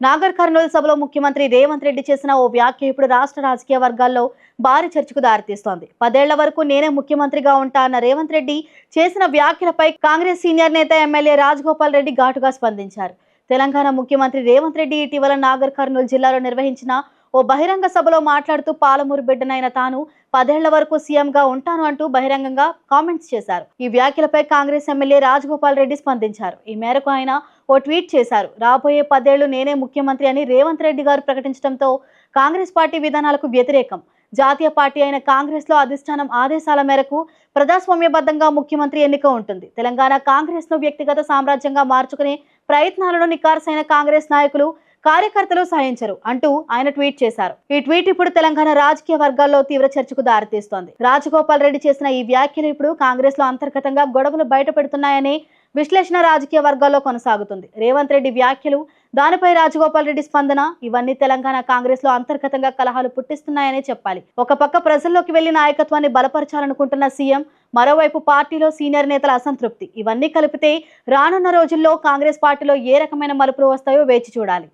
నాగర్ కర్నూలు సభలో ముఖ్యమంత్రి రేవంత్ రెడ్డి చేసిన ఓ వ్యాఖ్య ఇప్పుడు రాష్ట్ర రాజకీయ వర్గాల్లో భారీ చర్చకు దారితీస్తోంది. పదేళ్ళ వరకు నేనే ముఖ్యమంత్రిగా ఉంటా అన్న రేవంత్ రెడ్డి చేసిన వ్యాఖ్యలపై కాంగ్రెస్ సీనియర్ నేత ఎమ్మెల్యే రాజగోపాల్ రెడ్డి ఘాటుగా స్పందించారు. తెలంగాణ ముఖ్యమంత్రి రేవంత్ రెడ్డి ఇటీవల నాగర్ కర్నూలు జిల్లాలో నిర్వహించిన ఓ బహిరంగ సభలో మాట్లాడుతూ పాలమూరు బిడ్డనైన తాను పదేళ్ళ వరకు సీఎంగా ఉంటాను అంటూ బహిరంగంగా కామెంట్స్ చేశారు. ఈ వ్యాఖ్యలపై కాంగ్రెస్ ఎమ్మెల్యే రాజగోపాల్ రెడ్డి స్పందించారు. ఈ మేరకు ఆయన ఓ ట్వీట్ చేశారు. రాబోయే పదేళ్ళు నేనే ముఖ్యమంత్రి అని రేవంత్ రెడ్డి గారు ప్రకటించడంతో కాంగ్రెస్ పార్టీ విధానాలకు వ్యతిరేకం. జాతీయ పార్టీ అయిన కాంగ్రెస్లో అధిష్టానం ఆదేశాల మేరకు ప్రజాస్వామ్యబద్ధంగా ముఖ్యమంత్రి ఎన్నిక ఉంటుంది. తెలంగాణ కాంగ్రెస్ను వ్యక్తిగత సామ్రాజ్యంగా మార్చుకునే ప్రయత్నాలను నికార్సైన కాంగ్రెస్ నాయకులు కార్యకర్తలు సహించరు అంటూ ఆయన ట్వీట్ చేశారు. ఈ ట్వీట్ ఇప్పుడు తెలంగాణ రాజకీయ వర్గాల్లో తీవ్ర చర్చకు దారితీస్తోంది. రాజగోపాల్ రెడ్డి చేసిన ఈ వ్యాఖ్యలు ఇప్పుడు కాంగ్రెస్లో అంతర్గతంగా గొడవలు బయటపెడుతున్నాయని విశ్లేషణ రాజకీయ వర్గాల్లో కొనసాగుతుంది. రేవంత్ రెడ్డి వ్యాఖ్యలు దానిపై రాజగోపాల్ రెడ్డి స్పందన ఇవన్నీ తెలంగాణ కాంగ్రెస్లో అంతర్గతంగా కలహాలు పుట్టిస్తున్నాయనే చెప్పాలి. ఒక పక్క ప్రజల్లోకి వెళ్ళి నాయకత్వాన్ని బలపరచాలనుకుంటున్న సీఎం మరోవైపు పార్టీలో సీనియర్ నేతల అసంతృప్తి. ఇవన్నీ కలిపితే రానున్న రోజుల్లో కాంగ్రెస్ పార్టీలో ఏ రకమైన మలుపులు వస్తాయో వేచి చూడాలి.